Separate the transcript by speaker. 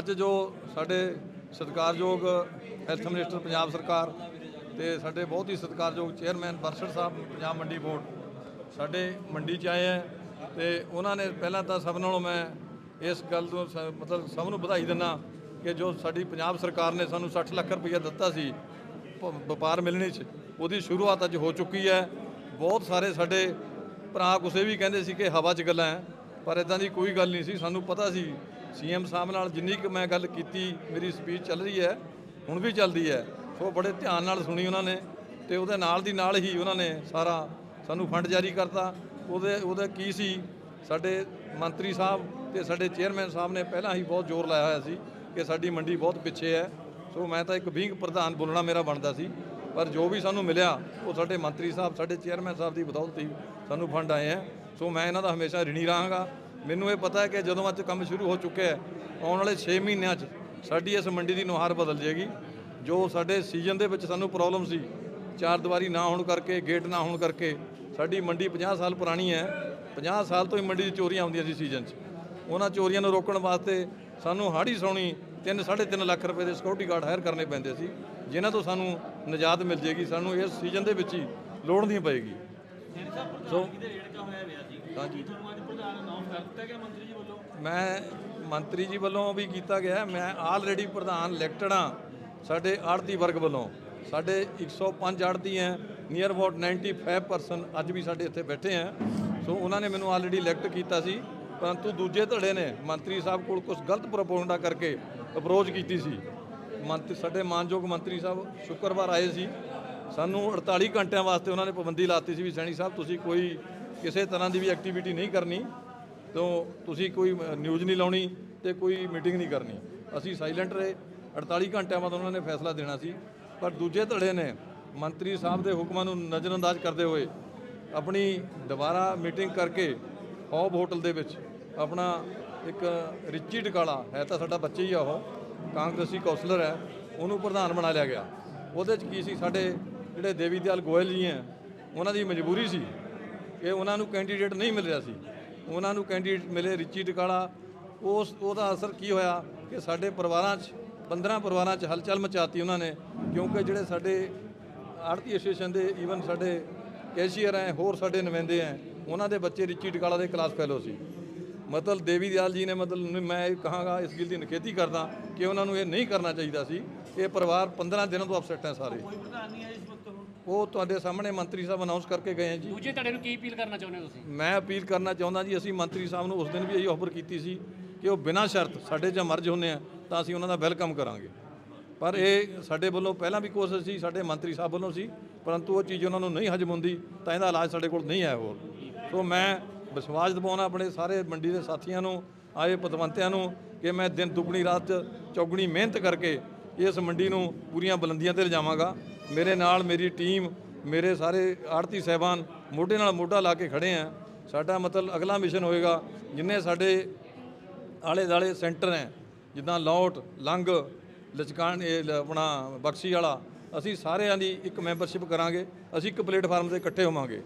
Speaker 1: ਅੱਜ ਜੋ ਸਾਡੇ ਸਤਿਕਾਰਯੋਗ ਹੈਲਥ ਮਿਨਿਸਟਰ ਪੰਜਾਬ ਸਰਕਾਰ ਤੇ ਸਾਡੇ ਬਹੁਤ ਹੀ ਸਤਿਕਾਰਯੋਗ ਚੇਅਰਮੈਨ ਬਰਸੜ ਸਾਹਿਬ, ਪੰਜਾਬ ਮੰਡੀ ਬੋਰਡ, ਸਾਡੇ ਮੰਡੀ 'ਚ ਆਏ ਹੈ ਤੇ ਉਹਨਾਂ ਨੇ ਪਹਿਲਾਂ ਤਾਂ ਸਭ ਨਾਲੋਂ ਮੈਂ ਇਸ ਗੱਲ ਤੋਂ ਸ- ਮਤਲਬ ਸਭ ਨੂੰ ਵਧਾਈ ਦਿੰਦਾ ਕਿ ਜੋ ਸਾਡੀ ਪੰਜਾਬ ਸਰਕਾਰ ਨੇ ਸਾਨੂੰ 60 ਲੱਖ ਰੁਪਈਆ ਦਿੱਤਾ ਸੀ ਪ- ਵਪਾਰ ਮਿਲਣੀ 'ਚ, ਉਹਦੀ ਸ਼ੁਰੂਆਤ ਅੱਜ ਹੋ ਚੁੱਕੀ ਹੈ। ਬਹੁਤ ਸਾਰੇ ਸਾਡੇ ਭਰਾ ਕੁਸੇ ਵੀ ਕਹਿੰਦੇ ਸੀ ਕਿ ਹਵਾ 'ਚ ਗੱਲਾਂ ਹੈ, ਪਰ ਇਦਾਂ ਦੀ ਕੋਈ ਗੱਲ ਨਹੀਂ ਸੀ। ਸਾਨੂੰ ਪਤਾ ਸੀ ਸੀਐਮ ਸਾਹਿਬ ਨਾਲ ਜਿੰਨੀ ਕੁ ਮੈਂ ਗੱਲ ਕੀਤੀ, ਮੇਰੀ ਸਪੀਚ ਚੱਲ ਰਹੀ ਹੈ, ਹੁਣ ਵੀ ਚੱਲਦੀ ਹੈ। ਸੋ ਬੜੇ ਧਿਆਨ ਨਾਲ ਸੁਣੀ ਉਹਨਾਂ ਨੇ ਤੇ ਉਹਦੇ ਨਾਲ ਦੀ ਨਾਲ ਹੀ ਉਹਨਾਂ ਨੇ ਸਾਰਾ ਸਾਨੂੰ ਫੰਡ ਜਾਰੀ ਕਰਤਾ। ਉਹਦੇ, ਉਹਦਾ ਕੀ ਸੀ? ਸਾਡੇ ਮੰਤਰੀ ਸਾਹਿਬ ਤੇ ਸਾਡੇ ਚੇਅਰਮੈਨ ਸਾਹਿਬ ਨੇ ਪਹਿਲਾਂ ਹੀ ਬਹੁਤ ਜ਼ੋਰ ਲਾਇਆ ਹੋਇਆ ਸੀ ਕਿ ਸਾਡੀ ਮੰਡੀ ਬਹੁਤ ਪਿੱਛੇ ਹੈ। ਸੋ ਮੈਂ ਤਾਂ ਇੱਕ ਵਿੰਗ ਪ੍ਰਧਾਨ ਬੋਲਣਾ ਮੇਰਾ ਬਣਦਾ ਸੀ। ਪਰ ਜੋ ਵੀ ਸਾਨੂੰ ਮਿਲਿਆ, ਉਹ ਸਾਡੇ ਮੰਤਰੀ ਸਾਹਿਬ, ਸਾਡੇ ਚੇਅਰਮੈਨ ਸਾਹਿਬ ਦੀ ਬਦੌਲਤ ਹੀ ਸਾਨੂੰ ਫੰਡ ਆਏ ਹੈ। ਸੋ ਮੈਂ ਇਹਨਾਂ ਦਾ ਹਮੇਸ਼ਾ ਰਿਣੀ ਰਹਾਂਗਾ। ਮੈਨੂੰ ਇਹ ਪਤਾ ਹੈ ਕਿ ਜਦੋਂ ਅੱਜ ਕੰਮ ਸ਼ੁਰੂ ਹੋ ਚੁੱਕਿਆ ਹੈ ਆਉਣ ਵਾਲੇ 6 ਮਹੀਨਿਆਂ 'ਚ ਸਾਡੀ ਇਸ ਮੰਡੀ ਦੀ ਨੁਹਾਰ ਬਦਲ ਜਾਏਗੀ। ਜੋ ਸਾਡੇ ਸੀਜ਼ਨ ਦੇ ਵਿੱਚ ਸਾਨੂੰ ਪ੍ਰੋਬਲਮ ਸੀ ਚਾਰ ਦੀਵਾਰੀ ਨਾ ਹੋਣ ਕਰਕੇ ਗੇਟ ਨਾ ਹੋਣ ਕਰਕੇ ਸਾਡੀ ਮੰਡੀ 50 ਸਾਲ ਪੁਰਾਣੀ ਹੈ। 50 ਸਾਲ ਤੋਂ ਹੀ ਮੰਡੀ 'ਚ ਚੋਰੀਆਂ ਹੁੰਦੀਆਂ ਸੀ ਸੀਜ਼ਨ 'ਚ। ਉਹਨਾਂ ਚੋਰੀਆਂ ਨੂੰ ਰੋਕਣ ਵਾਸਤੇ ਸਾਨੂੰ ਹਾੜੀ ਸੌਣੀ 3 3.5 ਲੱਖ ਰੁਪਏ ਦੇ ਸਿਕਿਉਰਿਟੀ ਗਾਰਡ ਹਾਇਰ ਕਰਨੇ ਪੈਂਦੇ ਸੀ ਜਿਨ੍ਹਾਂ ਤੋਂ ਸਾਨੂੰ ਨਿਜਾਤ ਮਿਲ ਜੇਗੀ ਸਾਨੂੰ ਇਸ ਸੀਜ਼ਨ ਦੇ ਵਿੱਚ ਹੀ ਲੋੜ ਨਹੀਂ ਪਏਗੀ। ਸੋ
Speaker 2: ਹੋਇਆ ਹੋਇਆ ਸੀ।
Speaker 1: ਹਾਂਜੀ
Speaker 2: ਅਨਾਉਂਸ ਕਰ ਦਿੱਤਾ ਗਿਆ ਮੰਤਰੀ ਜੀ ਵੱਲੋਂ?
Speaker 1: ਮੈਂ ਮੰਤਰੀ ਜੀ ਵੱਲੋਂ ਵੀ ਕੀਤਾ ਗਿਆ। ਮੈਂ ਆਲਰੇਡੀ ਪ੍ਰਧਾਨ ਇਲੈਕਟਡ ਹਾਂ ਸਾਡੇ ਆੜਤੀ ਵਰਗ ਵੱਲੋਂ। ਸਾਡੇ 105 ਆੜਤੀ ਹੈ। ਨੀਅਰ ਅਬਾਊਟ 95% ਅੱਜ ਵੀ ਸਾਡੇ ਇੱਥੇ ਬੈਠੇ ਹੈ। ਸੋ ਉਹਨਾਂ ਨੇ ਮੈਨੂੰ ਆਲਰੇਡੀ ਇਲੈਕਟ ਕੀਤਾ ਸੀ। ਪਰੰਤੂ ਦੂਜੇ ਧੜੇ ਨੇ ਮੰਤਰੀ ਸਾਹਿਬ ਕੋਲ ਕੁਝ ਗਲਤ ਪ੍ਰੋਪਗੈਂਡਾ ਕਰਕੇ ਅਪਰੋਚ ਕੀਤੀ ਸੀ। ਮੰਤਰੀ ਸਾਡੇ ਮਾਨਯੋਗ ਮੰਤਰੀ ਸਾਹਿਬ ਸ਼ੁੱਕਰਵਾਰ ਆਏ ਸੀ। ਸਾਨੂੰ 48 ਘੰਟਿਆਂ ਵਾਸਤੇ ਉਹਨਾਂ ਨੇ ਪਾਬੰਦੀ ਲਾਤੀ ਸੀ ਵੀ ਸੈਣੀ ਸਾਹਿਬ, ਤੁਸੀਂ ਕੋਈ ਕਿਸੇ ਤਰ੍ਹਾਂ ਦੀ ਵੀ ਐਕਟੀਵਿਟੀ ਨਹੀਂ ਕਰਨੀ, ਤੋਂ ਤੁਸੀਂ ਕੋਈ ਨਿਊਜ਼ ਨਹੀਂ ਲਾਉਣੀ ਤੇ ਕੋਈ ਮੀਟਿੰਗ ਨਹੀਂ ਕਰਨੀ। ਅਸੀਂ ਸਾਇਲੈਂਟ ਰਹੇ 48 ਘੰਟਿਆਂ ਬਾਅਦ ਉਹਨਾਂ ਨੇ ਫੈਸਲਾ ਦੇਣਾ ਸੀ। ਪਰ ਦੂਜੇ ਧੜੇ ਨੇ, ਮੰਤਰੀ ਸਾਹਿਬ ਦੇ ਹੁਕਮਾਂ ਨੂੰ ਨਜ਼ਰਅੰਦਾਜ਼ ਕਰਦੇ ਹੋਏ ਆਪਣੀ ਦੁਬਾਰਾ ਮੀਟਿੰਗ ਕਰਕੇ ਹੌਬ ਹੋਟਲ ਦੇ ਵਿੱਚ ਆਪਣਾ ਇੱਕ ਰਿਚੀ ਟਕਾਲਾ, ਹੈ ਤਾਂ ਸਾਡਾ ਬੱਚਾ ਹੀ ਆ ਉਹ, ਕਾਂਗਰਸੀ ਕੌਂਸਲਰ ਹੈ, ਉਹਨੂੰ ਪ੍ਰਧਾਨ ਬਣਾ ਲਿਆ ਗਿਆ। ਉਹਦੇ 'ਚ ਕੀ ਸੀ, ਸਾਡੇ ਜਿਹੜੇ ਦੇਵੀ ਦਿਆਲ ਗੋਇਲ ਜੀ ਹੈ, ਉਹਨਾਂ ਦੀ ਮਜਬੂਰੀ ਸੀ ਕਿ ਉਹਨਾਂ ਨੂੰ ਕੈਂਡੀਡੇਟ ਨਹੀਂ ਮਿਲ ਰਿਹਾ ਸੀ। ਉਹਨਾਂ ਨੂੰ ਕੈਂਡੀਡੇਟ ਮਿਲੇ ਰਿਚੀ ਟਕਾਲਾ। ਉਸ, ਉਹਦਾ ਅਸਰ ਕੀ ਹੋਇਆ ਕਿ ਸਾਡੇ ਪਰਿਵਾਰਾਂ 'ਚ 15 ਪਰਿਵਾਰਾਂ 'ਚ ਹਲਚਲ ਮਚਾਤੀ ਉਹਨਾਂ ਨੇ, ਕਿਉਂਕਿ ਜਿਹੜੇ ਸਾਡੇ ਆੜਤੀ ਐਸੋਸੀਏਸ਼ਨ ਦੇ ਈਵਨ ਸਾਡੇ ਕੈਸ਼ੀਅਰ ਹੈ ਹੋਰ ਸਾਡੇ ਨੁਮਾਇੰਦੇ ਹੈ ਉਹਨਾਂ ਦੇ ਬੱਚੇ ਰਿਚੀ ਟਕਾਲਾ ਦੇ ਕਲਾਸ ਫੈਲੋ ਸੀ। ਮਤਲਬ ਦੇਵੀ ਦਿਆਲ ਜੀ ਨੇ ਮਤਲਬ ਮੈਂ ਇਹ ਕਹਾਂਗਾ, ਇਸ ਗੱਲ ਦੀ ਨਿਖੇਧੀ ਕਰਦਾ ਕਿ ਉਹਨਾਂ ਨੂੰ ਇਹ ਨਹੀਂ ਕਰਨਾ ਚਾਹੀਦਾ ਸੀ। ਇਹ ਪਰਿਵਾਰ 15 ਦਿਨਾਂ ਤੋਂ ਅਪਸੈਟ ਹੈ ਸਾਰੇ। ਉਹ ਤੁਹਾਡੇ ਸਾਹਮਣੇ ਮੰਤਰੀ ਸਾਹਿਬ ਅਨਾਉਂਸ ਕਰਕੇ ਗਏ ਹੈ ਜੀ।
Speaker 3: ਦੂਜੇ ਧੜੇ ਨੂੰ ਕੀ ਅਪੀਲ ਕਰਨਾ ਚਾਹੁੰਦੇ ਹੋ ਤੁਸੀਂ?
Speaker 1: ਮੈਂ ਅਪੀਲ ਕਰਨਾ ਚਾਹੁੰਦਾ ਜੀ ਅਸੀਂ ਮੰਤਰੀ ਸਾਹਿਬ ਨੂੰ ਉਸ ਦਿਨ ਵੀ ਇਹੀ ਆਫਰ ਕੀਤੀ ਸੀ ਕਿ ਉਹ ਬਿਨਾਂ ਸ਼ਰਤ ਸਾਡੇ 'ਚ ਮਰਜ ਹੁੰਦੇ ਆ ਤਾਂ ਅਸੀਂ ਉਹਨਾਂ ਦਾ ਵੈਲਕਮ ਕਰਾਂਗੇ। ਪਰ ਇਹ ਸਾਡੇ ਵੱਲੋਂ ਪਹਿਲਾਂ ਵੀ ਕੋਸ਼ਿਸ਼ ਸੀ ਸਾਡੇ ਮੰਤਰੀ ਸਾਹਿਬ ਵੱਲੋਂ ਸੀ ਪਰੰਤੂ ਉਹ ਚੀਜ਼ ਉਹਨਾਂ ਨੂੰ ਨਹੀਂ ਹਜਮ ਹੁੰਦੀ ਤਾਂ ਇਹਦਾ ਇਲਾਜ ਸਾਡੇ ਕੋਲ ਨਹੀਂ ਹੈ ਹੋਰ। ਸੋ ਮੈਂ ਵਿਸ਼ਵਾਸ ਦਿਵਾਉਣਾ ਆਪਣੇ ਸਾਰੇ ਮੰਡੀ ਦੇ ਸਾਥੀਆਂ ਨੂੰ ਆਏ ਪਤਵੰਤਿਆਂ ਨੂੰ ਕਿ ਮੈਂ ਦਿਨ ਦੁਗਣੀ ਰਾਤ ਚੌਗਣੀ ਮਿਹਨਤ ਕਰਕੇ ਇਸ ਮੰਡੀ ਨੂੰ ਪੂਰੀਆਂ ਬੁਲੰਦੀਆਂ ਤੇ ਲਿਜਾਵਾਂਗਾ। ਮੇਰੇ ਨਾਲ ਮੇਰੀ ਟੀਮ ਮੇਰੇ ਸਾਰੇ ਆੜਤੀ ਸਹਿਬਾਨ ਮੋਢੇ ਨਾਲ ਮੋਢਾ ਲਾ ਕੇ ਖੜੇ ਆ। ਸਾਡਾ ਮਤਲਬ ਅਗਲਾ ਮਿਸ਼ਨ ਹੋਏਗਾ ਜਿੰਨੇ ਸਾਡੇ ਆਲੇ ਦਾਲੇ ਸੈਂਟਰ ਹੈ, ਜਿੱਦਾਂ ਲੌਟ, ਲੰਗ, ਲਚਕਾਨ ਆਪਣਾ ਬਖਸ਼ੀ ਵਾਲਾ, ਅਸੀਂ ਸਾਰਿਆਂ ਦੀ ਇੱਕ ਮੈਂਬਰਸ਼ਿਪ ਕਰਾਂਗੇ, ਅਸੀਂ ਇੱਕ ਪਲੇਟਫਾਰਮ ਤੇ ਇਕੱਠੇ ਹੋਵਾਂਗੇ।